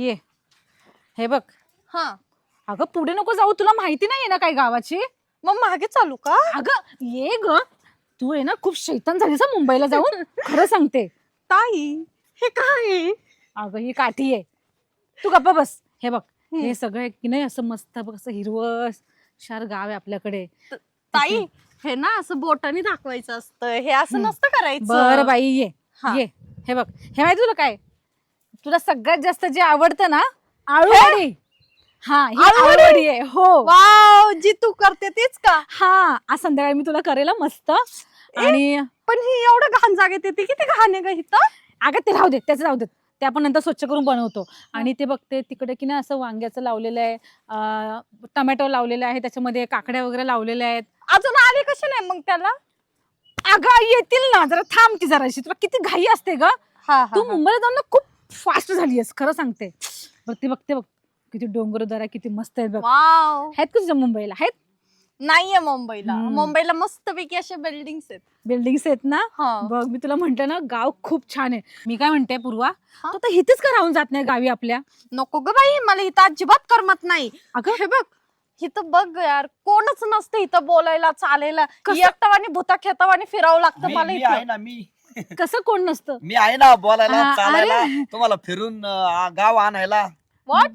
ये. हे बघ. हा. अगं पुढे नको जाऊ. तुला माहिती नाहीये ना काय गावाची? मग मागे चालू का? अगं ये ग. तू आहे ना खूप शैतान झालीस हं मुंबईला जाऊन. खरं सांगते. ताई हे काय? अगं ही काठी आहे. तू गप्पा बस. हे बघ. हे सगळं की नाही असं मस्त बघ असं हिरवं शार गाव आहे आपल्याकडे. ताई हे ना असं बोटाने दाखवायचं असतं. हे असं हम्म. नसतं करायचं. बर बाई ये. हा. ये. हे बघ. हे माहिती तुला काय? तुला सगळ्यात जास्त जे आवडतं ना आळूवडी? हा? ही? आळूवडी? आहे हो. वाव जी तू करते तीच का? हा आज संध्याकाळी मी तुला करेल हं मस्त. आणि पण ही एवढं घाण जागेत येते किती घाण आहे का इथं अगं ते राहू दे त्याचं राहू देत. ते आपण नंतर स्वच्छ करून बनवतो. आणि ते बघते तिकडे की नाही असं वांग्याचं लावलेलं आहे अं, टमॅटो लावलेलं आहे त्याच्यामध्ये काकड्या वगैरे लावलेल्या आहेत. अजून आले कसे नाही मग त्याला? अगं येतील ना जरा थांब की जराशी. तुला किती घाई असते ग. हा तू मुंबईला जाऊन ना खूप फास्ट झाली आहेस खरं सांगते. बघ ते बघते बघ. किती डोंगर दरा किती मस्त आहेत बघ. वाव. आहेत का तुझ्या मुंबईला? आहेत? नाहीये मुंबईला. हम्म. मुंबईला मस्तपैकी असे बिल्डिंग आहेत. बिल्डिंग्स आहेत ना? हा. बघ मी तुला म्हणते ना गाव खूप छान आहे. मी काय म्हणते पूर्वा हा? तू तर इथेच का राहून जात नाही गावी आपल्या? नको ग बाई मला इथं अजिबात करमत नाही. अगं? हे बघ इथं बघ यार कोणच नसतं इथं बोलायला चालायला. कसं? एकटावानी भूता खेतावानी फिरावं लागतं मी मला मी आहे इथं ना मी कसं कोण नसतं? मी आहे ना बोलायला हा, चालायला. अरे. तुम्हाला फिरून अं, गाव आणायला. What?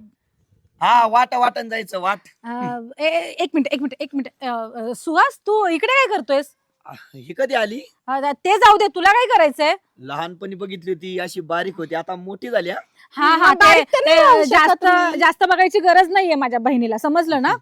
हा वाट वाटण जायचं वाट. अं, ए- ए- एक मिनिट एक मिनिट एक मिनिट. अं, सुहास तू इकडे काय करतोयस? ही कधी आली? अं, ते जाऊ दे तुला काय करायचंय? लहानपणी बघितली होती अशी बारीक होती आता मोठी झाली हा. हा हा, हा ते- बारीक तर नाही ते राहू शकत जास्त. जास्त बघायची गरज नाहीये माझ्या बहिणीला समजलं ना?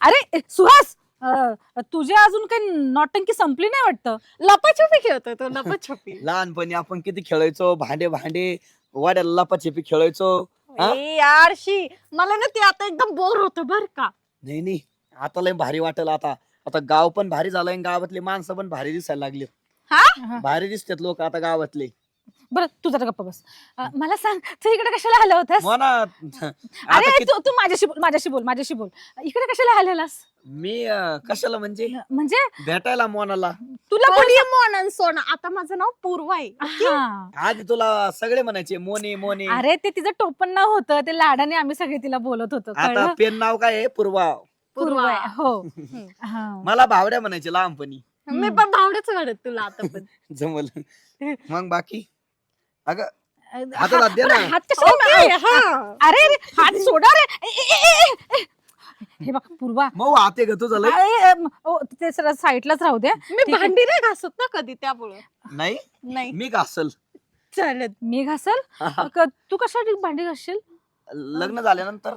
अरे सुहास! अं, तुझी अजून काही नॉटंकी संपली नाही वाटतं? लपाछपी खेळतोय तो लपाछपी. लहानपणी आपण किती खेळायचो भांडे भांडे वाड्याला लपाछपी खेळायचो हा? ए यार शी मला ना ते आता एकदम बोर होतं बर का. नाही नाही आता लय भारी वाटेल आता. आता गाव पण भारी झालंय आणि गावातले माणसं पण भारी दिसायला लागले. हा. भारी दिसतात लोक आता गावातले. बरं तू जरा गप्पा बस. अं, मला सांग तू इकडे कशाला आला होतास? हो अरे कित- तू तू माझ्याशी बोल माझ्याशी बोल माझ्याशी बोल. इकडे कशाला आलेलास? मी अं, कशाला म्हणजे? म्हणजे? भेटायला मोनाला. तुला कोणी कोणी मोनन सोना आता माझं नाव पूर्व आहे. हा. आधी तुला सगळे म्हणायचे मोने मोने. अरे ते तिचं टोपण नाव होतं ते लाडाने आम्ही सगळे तिला बोलत होतो आता कळलं? पेन नाव काय आहे? पूर्वा. पूर्व. हो. हा. मला भावड्या म्हणायचे लहानपणी. मी पण भावडेच घडत तुला आता पण. जमल. मग बाकी? अगं हातात हात दे ना. हात कशाला मा- हा. अरे अरे, हात सोडा रे. ए, ए, ए, ए, ए. हे बघ पूर्वा. हाते ग तुझं लय. अरे, अम, ओ, ते सर साईडलाच राहू दे. मी ठीक आहे. भांडी नाही घासत ना कधी त्यामुळे. नाही? नाही. मी का असल चालत मी घासल? क- तू कशासाठी भांडी घासशील? लग्न झाल्यानंतर.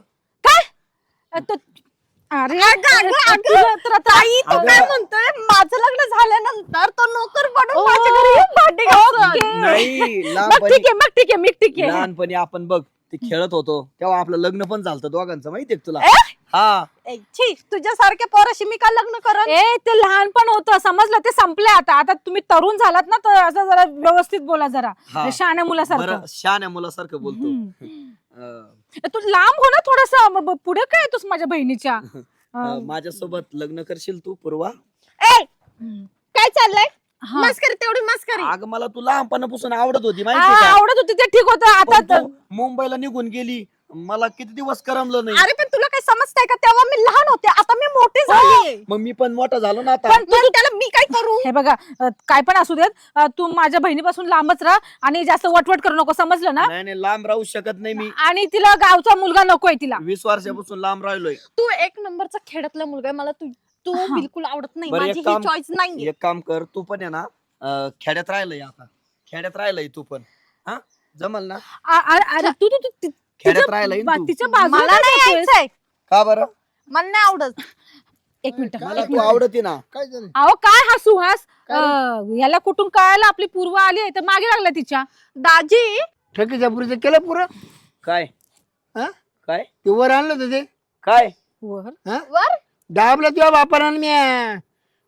अ, तो- अरे अगं, अगं, ताई तो अगं. काय म्हणतोय माझं लग्न झाल्यानंतर तो नोकर बनून ओ, माझ्या घरी येऊन भांडी घासत. ओके. नाही मग लहानपणी ठीक आहे मग ठीक आहे मी ठीक आहे लहानपणी आपण बघ ते खेळत होतो तेव्हा आपलं लग्न पण झालं दोघांचं माहितीये का तुला? ए? हा. ए, छी तुझ्यासारख्या पोराशी मी का लग्न करत? ए ते लहानपण होतं समजलं? ते संपलंय आता. आता तुम्ही तरुण झालात ना तर असं जरा व्यवस्थित बोला जरा. हा. शहाण्या मुलासारखं. बरं शान मुलासारखं बोलतो. हम्म. अं, तू लांब हो ना थोडस. पुढे काय येतोस माझ्या बहिणीच्या? अं, माझ्यासोबत लग्न करशील तू पूर्वा? ए! हम्म. काय चाललंय? हा. मस्करी तेवढी मस्करी. अग मला तू लहानपणापासून आवडत होती आ, माहिती आवडत होती ते ठीक होतं. आता पण तर- तू मुंबईला निघून गेली. मला किती दिवस करमलं नाही. अरे पण तुला काय समजतंय का? तेव्हा मी लहान होते. आता मी मोठी झाली. मग मी पण मोठा झालो ना आता. पण त्याला मी काय करू? हे बघा अ, काय पण असू देत अ, तू माझ्या बहिणीपासून लांबच राहा आणि जास्त वटवट करू नको समजलं ना? नाही नाही लांब राहू शकत नाही मी. आणि तिला गावचा मुलगा नकोय तिला. वीस वर्षापासून लांब राहिलोय. तू एक नंबरचा खेड्यातला मुलगा आहे मला तू तू हा. बिलकुल आवडत नाही. बरं, एक माझी ही काम- चॉईस नाहीये. एक काम कर तू पण आहे ना अं, खेड्यात राहिलंय आता. खेड्यात राहिलंय तू पण. हा? जमल ना? आ- आ- अरे तू तू तू- ती- खेड्यात तिच्या राहिलंय बा- ना तू. तिच्या बाजूला मला काय नाही? यायचंय. का बरं? मला नाही आवडत. एक मिनिट. मला तू आवडती ना. काय झालं? अहो काय हा सुहास? अ, याला कुठून कळायला आपली पूर्व आली आहे तर मागे लागला तिच्या. दाजी. ठकीच्या पुरीचं केलं पुरं? काय? हा? काय? ते वर आणलं होतं ते. काय? वर? हा? वर? दाबला तुझ्या बापाला आणि म्या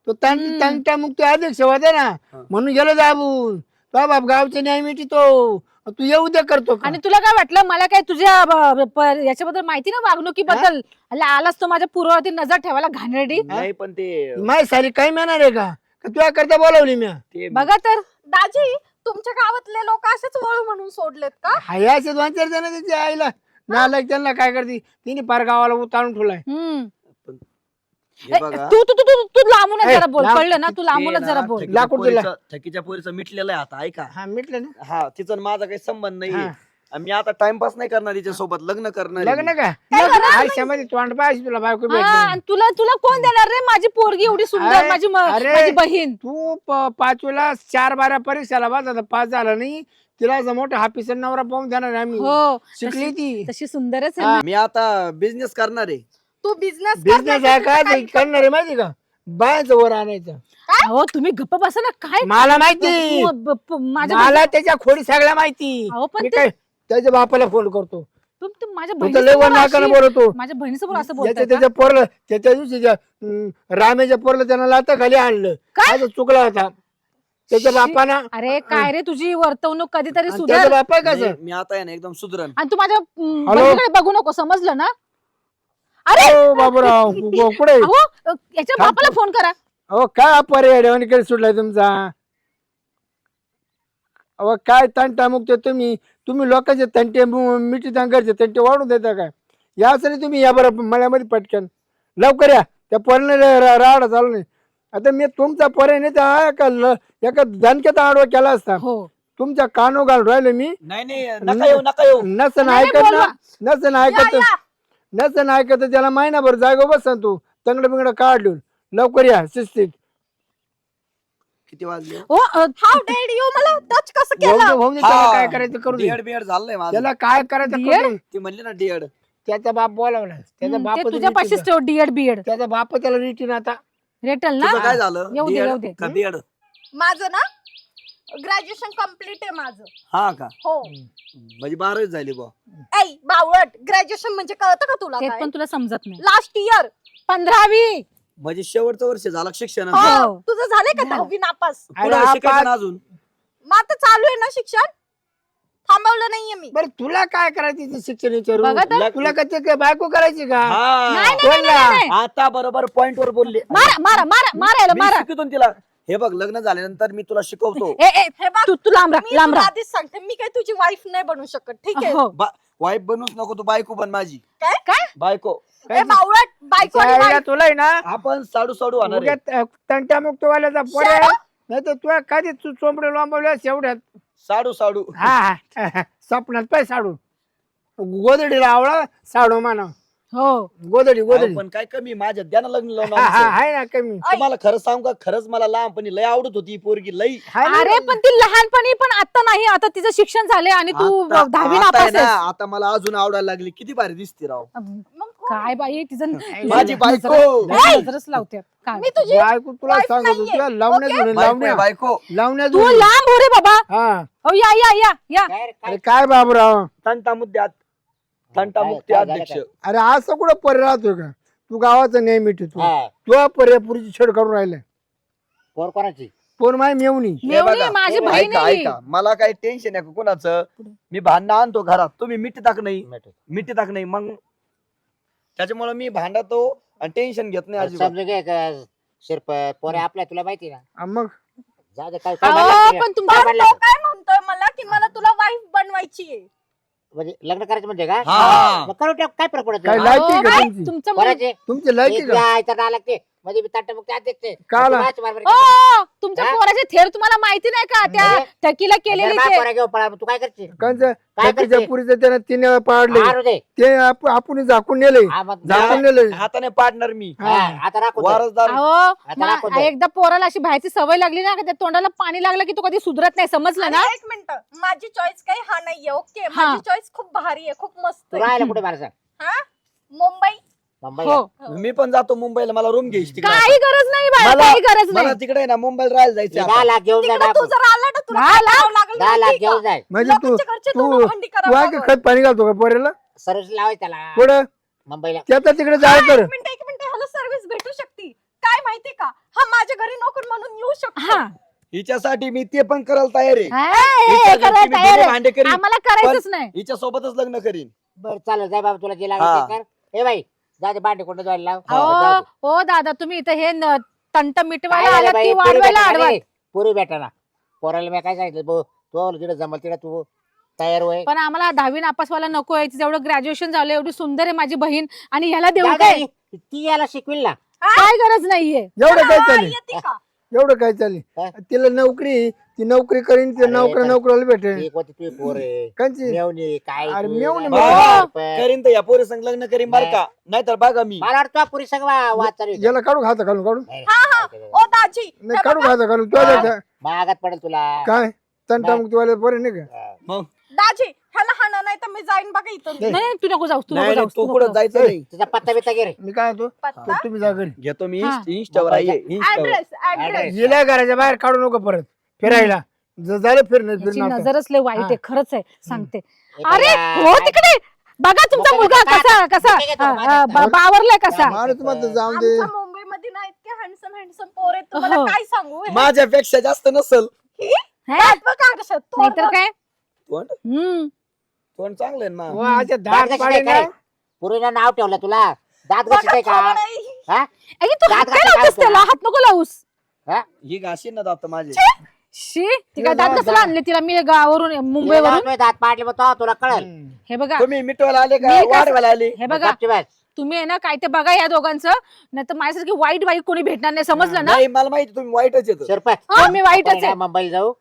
तो तंट. तंटा मुक्त अध्यक्ष होता ना. म्हणून गेलो दाबून. तो बाप गावचे न्याय मिटितो तू. येऊ दे करतो का? आणि तुला काय वाटलं? मला काय तुझ्या ब- ब- याच्याबद्दल माहिती ना वागणुकीबद्दल अला आलास तो माझ्या पूर्वावरती नजर ठेवायला घाणेरडी? नाही पण ते माय सारी काय मिळणार आहे का? का तुझ्या करता बोलावली ते बघा तर. दाजी तुमच्या गावातले लोक असेच वळू म्हणून सोडलेत का? हाय असे दोन चार जण त्याच्या आईला. नालायक त्यांना काय करते? तिने पार गावाला उतारून ठेवलाय. हम्म. हे बघा. तू तू तू तू तू लांबूनच ए, जरा बोल. लांब- कळलं ना तू लांबूनच जरा बोल. लाकूड दिलं. पोरीचं- मिटलेलं आहे आता ऐका. हा मिटलं ना. हा तिचं माझा काही संबंध नाही हा. मी आता टाइमपास नाही करणार तिच्या सोबत लग्न करणार आहे लग्न मी. का? आयुष्यामध्ये तोंड पाहिजे तुला बायको हा, भेटली आणि तुला तुला कोण देणार रे? माझी पोरगी एवढी सुंदर अरे, माझी म- अरे. माझी बहीण. तू प- पाचवीला चार बारा परीक्षाला बस आता पास झाला नाही. तिला असं मोठा हाफिसर नवरा पाहून देणार आम्ही. हो शिकली तशी- ती. तशी सुंदरच आहे हा. ना. मी आता बिझनेस करणार आहे. तू बिझनेस बिझनेस आहे काय? ते करणार आहे माहिती का? बायाचं वर आणायचं. अहो तुम्ही गप्प बसा ना. काय? मला माहिती. ब- ब- ब- माझ्या मला त्याच्या खोडी सगळ्या माहिती. अहो पण मी ते- काय त्याच्या बापाला फोन करतो. तुम- तुम माझ्या तू तर लय वर बहिणीसमोर नाकानं अशी- बोलतो. माझ्या बहिणीसमोर असं त्याच्या बोलतोय का? त्याच्या पोरलं त्याच्या दिवशी रामेच्या पोरलं त्यानं लाता खाली आणलं. काय? आज चुकला होता त्याच्या बापानं अरे काय रे तुझी वर्तवणूक कधीतरी सुधार? बापा कसं नाही, मी आता आहे ना एकदम सुधरण आणि तू माझ्या हम्म, हॅलो? बहिणीकडे बघू नको समजलं ना? अरे! ओ बाबूराव कु- कुठे? अहो याच्या. बापाला फोन करा. अहो काय पर्यायकडे सुटलाय तुमचा. अहो काय तंटा मुक्त तुम्ही? तुम्ही लोकांचे तंटे मु- मिठी तांकरचे तंटे वाढून देता काय? यासाठी तुम्ही या बरं मळ्यामध्ये पटकन. लवकर या. त्या पोरने राडा चालू नाही. आता मी तुमचा पर्याय नाही तर एका ल- एका दणक्यात आडवा केला असता. हो. तुमच्या कानो घालून राहिलो मी. नाही नाही नका येऊ नका येऊ. नसन नाही, ऐकत ना. बोलवा. नसन ऐकत नसन ऐकत त्याला महिनाभर जागो बस तू. तंगड बिंगड काढून लवकर या शिस्तीत. किती वाजले? ओ अ, हाऊ डेड यू मला टच कसं होऊन दे, केलं होऊन दे, त्याला हा. काय करायचं करू दे. डेड बेड झालंय माझं. त्याला काय करायचं DED? करू दे. ती म्हणली ना डेड त्याचा बाप बोलावला. त्याचा हम्म, बाप ते तुझ्या पाशीच ठेव डीएड बीएड त्याचा बाप त्याला रिटीन आता. रेटल ना? तुझं काय झालं? येऊ दे, DED येऊ दे. का बीएड माझं ना ग्रॅज्युएशन कंप्लीट आहे माझं. हा का? हो. म्हणजे बारावीच झाली बा ऐ बावळट ग्रॅज्युएशन म्हणजे कळतं का तुला ते पण तुला समजत नाही. लास्ट इयर पंधरावी. म्हणजे शेवटचं वर्ष झालं शिक्षण. हो. तुझं झालंय का झालं. दहावी नापास? अरे पुढे हा शिकायचं पाच- ना अजून? मग आता चालू आहे ना शिक्षण? थांबवलं नाहीये मी. बरं तुला काय करायचं ते शिक्षण बघा तर. तुला का ते काय बायको करायची का? हा. नाही, नाही, बोल ना. नाही. आता बरोबर पॉइंट वर बोलले. मारा मारा मारा मारायला मी मारा. शिकवतो ना तिला. हे बघ लग्न झाल्यानंतर मी तुला शिकवतो. ए ए हे बघ तू तू लांब राहा मी लांब तुला राहा. आधीच सांगते मी काही तुझी वाईफ नाही बनू शकत ठीक आहे? हो. वाईफ बनूच नको तू बायको पण माझी. काय? काय? बायको. ए बावळट बायको आणि. तुला आहे ना? आपण साडू साडू होणार आहे. उद्या तंट्या मुक्त वाल्याचा शाळा? नाही तर तुला कधी तू चोंबडे लोंबवल्या एवढ्यात. साडू साडू. हा हा. स्वप्नात पाय साडू. गोदडीला आवळा साडू मानव. हो. गोदडी गोदडी अहो, पण काय कमी माझ्या द्या ना लग्न लावून हा हा आमचं. आहे ना कमी. तुम्हाला खरं सांगू का? खरंच मला लहानपणी लय आवडत होती ही पोरगी लई. ना? अरे पण ती लहानपणी पण आता नाही. आता तिचं शिक्षण झालंय आणि तू आता- दहावी आता आहे नापास ना, आहेस. आता मला अजून आवडायला लागली. किती भारी दिसते राव. मग? काय बाई तिचं माझी बायको. नजर- नजरच लावते काय? मी तुझी बायको तुला wife सांगतो नाहीये. तुला लावण्यात Okay? जुळून बायको आहे, लावण्या बायको. लावण्यात तू. लांब हो रे बाबा. हा. हो या या या या. अरे काय बाबूराव? तंटा मुद्द्यात. तंटा मुक्ती अध्यक्ष. अरे असं कुठं पर्याय राहतोय का? तू गावाचा नेहमी तू. हा, तुझा पर्याय पुरीची छेड करून राहिलाय. पोर कोणाची? पोर माय मेवणी? हे मेवणी बघा, माझी ऐका बहीण. आहे ऐका. मला काही टेन्शन आहे का कोणाचं? मी भांडणं आणतो घरात. तुम्ही मिठी टाक नाही. मिठी टाक नाही. मग त्याच्यामुळे मी भांडतो आणि टेन्शन घेत नाही अजिबात. समजून घे का शिरप पोरे आपल्या तुला माहिती ना? आ मग? जाऊ दे काय काय अहो, म्हणला पण? तुमच्या काय पण म्हणला तो तू? काय म्हणतोय मला की मला तुला वाईफ बनवायची आहे म्हणजे लग्न करायचं म्हणजे का हा. मग करू टाक काय फरक पडत काय तुला? लायकी अहो, का काय? तुमची तुमचं मुल- कोणाची तुमची लायकी का नाव मी अध्यक्ष आहे. का? माझ्या बरोबर ओ? तुमच्या हा? पोराचे थेर तुम्हाला माहिती नाही का त्या म्हणजे? जर केलेली ते पोरा घेऊन पळा, मग तू काय करशील करते? पुरीचं त्यानं तिने पाडले ते आप- आपण झाकून नेले हा, मग झाकून नेले हाताने पाडणार मी हा, आता. वारसदार अहो दे. एकदा पोराला अशी बाहेरची सवय लागली ना का त्या तोंडाला पाणी लागलं की तो कधी सुधरत नाही समजलं आणि ना एक मिनिट माझी चॉईस काही हा नाहीये ओके हा. माझी चॉईस खूप भारी आहे खूप मस्त तू आहे राहायला कुठे मला सांग हा मुंबई मुंबई हो. मी पण जातो मुंबईला मला रूम घ्यायची तिकडे. काही गरज नाही मला- काही गरज मला नाही तिकडे आहे ना मुंबईला राहायला जायचं दहा आता. लाख घेऊन जा तिकडे तू बापू. जर आला ना तुला दहा काय लाख? करावं लागेल दहा लाख माहिती घेऊन का? जाय म्हणजे तू लोकांच्या घरचे तू भांडी तू आहे करावं खत पाणी घालतो का पोरेला? सर्विस लावाय त्याला. पुढं? मुंबईला. त्याचा तिकडे जाय हा, कर. एक मिनिट एक मिनिट. ह्याला सर्व्हिस भेटू शकते. काय माहिती का? हा माझ्या घरी नोकर म्हणून येऊ शकतो. हा. हिच्यासाठी मी ते पण करायला तयार आहे. हा, हे हिच्या करायला घरची मी तयार जुने आहे. भांडे करीन. आम्हाला करायचंच नाही. हिच्या सोबतच लग्न करीन. बरं चालेल. जाय बाबा तुला जे हा. लागेल ते कर. ए बाई जा ते भांडे कोणतं जायला लाव. जाऊ दे. हो दादा तुम्ही इथं हे न- तंट काय मिटवायला झालं आलात बाई, की पुरी वाढवायला. पुरी भेटाना पोराला मी काय सांगितलं भाऊ तू जमल तिकडे तू तयार होय. पण आम्हाला दहावी नापासवाला नको आहे. जेवढं ग्रॅज्युएशन झालं एवढी सुंदर आहे माझी बहीण आणि ह्याला देऊ जाऊ काय? दे, ती याला शिकविल ना. काय गरज नाहीये. एवढं काय हा, चालेल? येते का? एवढं काय चालेल हा? तिला नोकरी ती नोकरी करीन ती अरे, नोकरी पण- नोकरीला भेटेल ती कोणती तुझी पोर आहे. कंची? मेवणी काय अरे, तू, मेवणी बाबा, म्हणजे- रुपये. करीन तर या पोरी संग लग्न करीन बर का. नाहीतर बघा मी. मला वाटतं पुरी सगळं वा-. याला काढू खाता घालून काढून? नाही, हा हा. नाही, ओ दाजी. नाही हे काढू बघा, खाता घालून? तुला. महागात पडेल तुला. काय? तंटा मुक्ती वाले पोरे नाही का? हा. मग? दाजी ह्याला हाणा नाही तर मी जाईन बघा इथून. नाही. नाही तू नको जाऊ तू नको नाही जाऊ नाही, तू कुठं जायचं नाही तुझा पत्ता बित्ता घे रे. मी काय म्हणतो? पत्ता? तुम्ही जा घरी. घेतो मी हा. इंस्टावर आहे इंस्टावर. Address address. गेल्या घराच्या बाहेर काढू नको परत. फिरायला. झालं फिरणं याची फिरणं आता. नजरच लय वाईट हा. आहे खरंच आहे सांगते. अरे हो तिकडे. बघा तुमचा मग मुलगा कसा कसा हा, हा, बा- बावरलाय कसा. माणूस म्हणतो जाऊन दे. आमच्या मुंबईमध्ये ना इतके हँडसम हँडसम पोर आहेत तुम्हाला हो. काय सांगू? हे? माझ्यापेक्षा जास्त नसल. ही? नाहीतर. काय? हम्म. तोंड चांगलं आहे ना दात कशी काय? पुरीनं नाव ठेवलं तुला. दात बघा, कशी का? थोबड आहे. हा? अरे तू दात हात काय लावतोस होता. त्याला हात नको लावूस. हा? ही घाशी ना दात माझे. शी ती काय दात कशाला आणले तिला? मी गावावरून तुला मुंबईवरून. दात पाडले मग तेव्हा तुला कळल. हे बघा. तुम्ही मिटवायला आले का? मी वाढवायला आले? हे बघा. गपची बस. तुम्ही आहे ना काय ते बघा या दोघांचं. नाही तर माझ्यासारखी वाईट वाईट कोणी भेटणार नाही समजलं ना? नाही मला माहिती तुम्ही वाईटच येत सरपंच हो, मी वाईटच आपण आहे. ना मुंबईला जाऊ.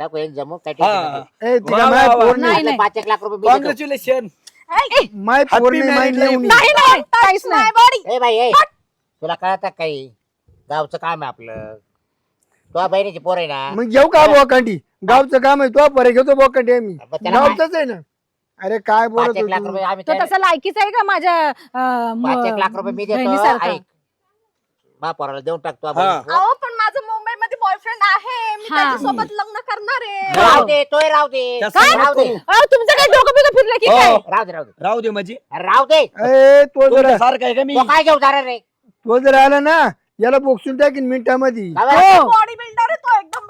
टाकू एक जमू काय हा. tension नको. ए तिला वा, माय वा, वा. पोर नाही, नाही नाही. पाच एक लाख रुपये मी देतो. कॉंग्रॅच्युलेशन ऐ, माय Happy नाही माय married life. नेऊन नाही नाही काहीच touch my नाही body. ए बाई ए तुला कळत काही गावचं काम आहे आपलं तुझ्या बहिणीची पोर आहे ना मग घेऊ का बोकांडी गावचं काम आहे तो परे घेतो बोकांडी आम्ही त्याला गावचंच आहे ना अरे काय पाच बोलत एक लाख होतो रुपये आम्ही तो त्याला- तसा लायकीचा आहे का माझ्या अं, पाच एक लाख रुपये मी देतो बहिणीसारखा? ऐक मा पोराला देऊन टाकतो हा. आपण. अहो पण माझं मुंबईमध्ये बॉयफ्रेंड आहे मी हा. त्याच्यासोबत लग्न करणार आहे. राहू दे तोय राहू दे. त्याचं राहू नको. दे. अहो, तुमचं काय डोकं बिकं फिरलं की हो. काय? राहू दे राहू दे. राहू दे माझी. अरे राहू दे. ए तो जर सारखं आहे का मी? तो काय घेऊ रे तो जर आला ना याला बोक्सून टाकीन मिनिटामध्ये. बाबा. बॉडी बिल्डर आहे तो एकदम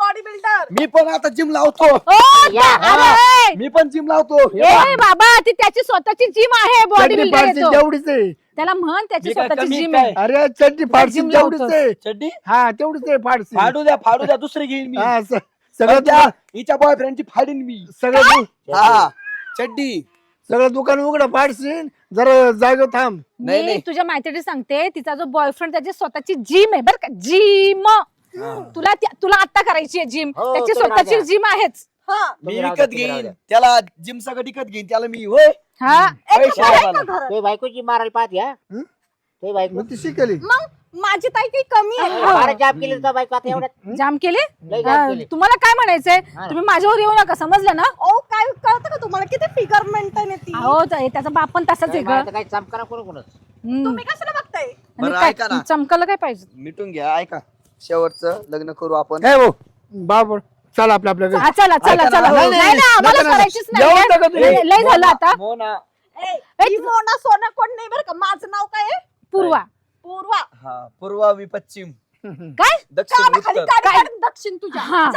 मी पण आता जिम लावतो अरे, मी पण जिम लावतो हे ए. बाबा ती त्याची स्वतःची जिम आहे बॉडी चड्डी बिल्डर येतो. तेवढीच आहे. त्याला म्हण त्याची मी काय स्वतःची कमी जिम काय? आहे. अरे चड्डी फाडसी जिम तेवढीच लावतो. आहे. चड्डी? हा तेवढीच आहे फाडसी फाडू द्या फाडू द्या दुसरी घेईन मी. हा, स- सगळं दुकान- हिच्या बॉयफ्रेंडची फाडीन मी. सगळं दु- हा. चड्डी सगळं दुकान उघडं फाडशीन जरा जागो थांब. नाही, मी नाही. तुझ्या माहितीसाठी सांगते तिचा जो बॉयफ्रेंड त्याची स्वतःची जिम आहे बरं का? जिम तुला त्या- तुला आता करायची आहे जिम हो, त्याची स्वतःची राजा. जिम आहेच. हा. मी तुम्ही राहू द्या, विकत तुम्ही राहू घेईन. द्या. त्याला जिम सगळं विकत घेईन? त्याला मी होय? हा. पैसे आहे मला. बायकोची मारायला पाहते हं? तुझी बायको मग ती शिकली. मग माझी ताई काही कमी आहे. बारा जाब केली तुझा बायको आता एवढ्यात. जाम केले? लय हा, जाब केली. तुम्हाला काय म्हणायचंय? हा. तुम्ही माझ्यावर येऊ नका समजलं ना? ओ काय कळतं का तुम्हाला? किती फिगर मेंटेन येते अहो त- त्याचा बाप पण तसाच आहे मला ग. तर काही चमकारा करू कोणच. तुम्ही कशाला बघताय? आणि बरं, काय? ऐका ना. चमकाला काय पाहिजे? मिटून घ्या ऐका. शेवटचं लग्न करू आपण. हे भाऊ चल आपल्या आपल्या घरी. हा, चला चला चला. नाही, नाही नाही, ना आम्हाला नका, नका. करायचीच जेवण नाही नका तुम्ही. लय- लय झालं आता. ए, ही मोना सोना कोण नाही बरं का? माझं नाव काय आहे? पूर्वा. पूर्वा. हा पूर्वावी पश्चिम. काय? दक्षिण कानाखाली उत्तर. दक्षिण तुझ्या. हा.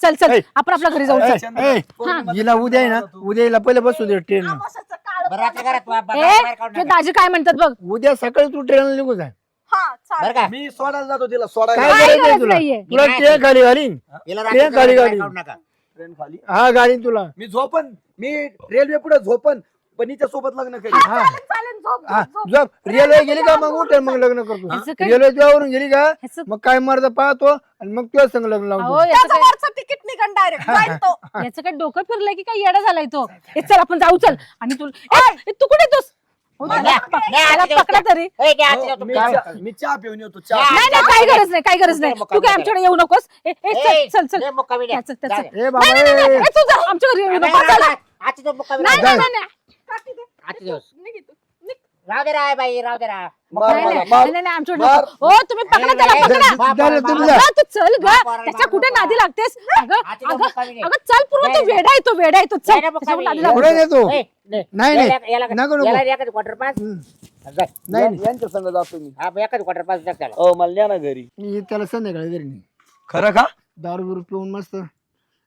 चल चल. आपण आपल्या घरी जाऊ ए, चल. चंद्र, ए, पौर्णिमा हिला उद्या आहे ना उद्या हिला पहिले बसू दे ट्रेन आमाशाचं काळं बरं ए बाहेर काढून नका. दाजी काय म्हणतात बघ? उद्या सकाळी तू ट्रेन निघू जाय बरं चालेल का? मी सोडायला जातो तिला काय सोडायला. काय गरज नाही गरज तुला? नाहीये. तुला मी ट्रेन खाली घालीन हिला रात्री गाडी. काढू नका. ट्रेन खाली? हा गाडीन तुला. मी झोपन. मी रेल्वे पुढे झोपन. पण हिच्या सोबत लग्न करीन. हा चालेल चालेल झोप हा झोप, झोप. झोप रेल्वे गेली का मग? उठ मग लग्न करतो. काय- रेल्वे तुझ्यावरून गेली का? ह्याचं- मग काय मर्द पाहतो आणि मग तुझ्या संग लग्न अहो लावतो याचं काय त्याच्यावरचं तिकीट निघण डायरेक्ट जाईल तो. याचं काय डोकं फिरलंय की काय येडा झालाय तो? ए, चल आपण जाऊ चल. आणि तू ए, ए, तू कुठे येतोस? हो, पकडा तरी हो, मी चहा- मी चहा पिऊन येतो चहा नाही, नाही काही गरज नाही काही गरज नाही तू काय आमच्याकडे येऊ नकोस ए, ए, चल चल चल ए, मुक्कामी द्या. त्याचं- जा त्याचं. द्या. ए बाबा नाही, नाही, नाही, ए. नाही, तू जा आमच्या घरी येऊ नको चल. नाही. नाही नाही नाही. निघ इथून. निघ. राहू दे राय बाई राहू दे रा मार नाही, मला, नाही, मार. नाही, नाही, आमच्याकडे मार. नको. तुम्ही पकडा नाही, त्याला नाही, पकडा नाही, बाप, झालं, बाप, तुम्ही बाप. जा. अगं, तू चल ग बाप, बाप, त्याच्या बाप, कुठे. नादी लागतेस अगं चल पूर्व तो नाही, वेडा आहे तो वेडा आहे तो चल नाही, नाही, नादी पुढे येतो ए, नाही, नाही, नाही. याला- याला- नको, नको. याला एखादी क्वार्टर पास जाय. नाही या- यांच्या संग जातो मी हा, मग एखादी क्वार्टर पास द्या त्याला अ मला न्या ना घरी मी त्याला संध्याकाळी घरी नाही खरं का दारू बिरू पिऊन मस्त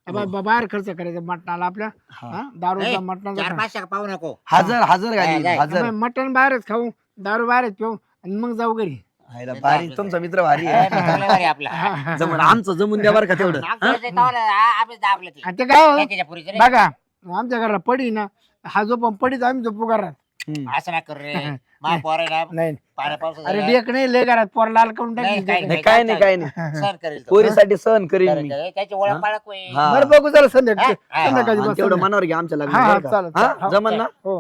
बा- बा- बाहेर खर्च करायचा मटणाला आपल्या हा? दारूचा मटणाचा चार पाचशे पाहू नको हजर हजर. मटण बाहेरच खाऊ दारू बाहेरच पिऊ आणि मग जाऊ घरी हायला भारी तुमचा मित्र भारी आहे जमून आमचं जमून द्या बरं का तेवढं दाबलं ते. आणि ते काय हो? त्याच्या पुरीचं रे. बघा आमच्या घरात पडी ना हा जो पण पडीत आम्ही झोपू घरात हम्म. असं ना कर रे मा पोर आहे ना नाही पाण्या अरे. लेख नाही लय घरात पोर लाल करून नाही, टाकली नाही काय नाही काय नाही सहन करेल तो. पोरीसाठी सहन करीन मी करेल. त्याची ओळख हा? पाळख होईल. हा. बरं बघू चला संध्याकाळी हा, हा, संध्याकाळी आणि बस तेवढं. मनावर घ्या आमच्या हा लग्न हा? चालेल हा? जमन ना हो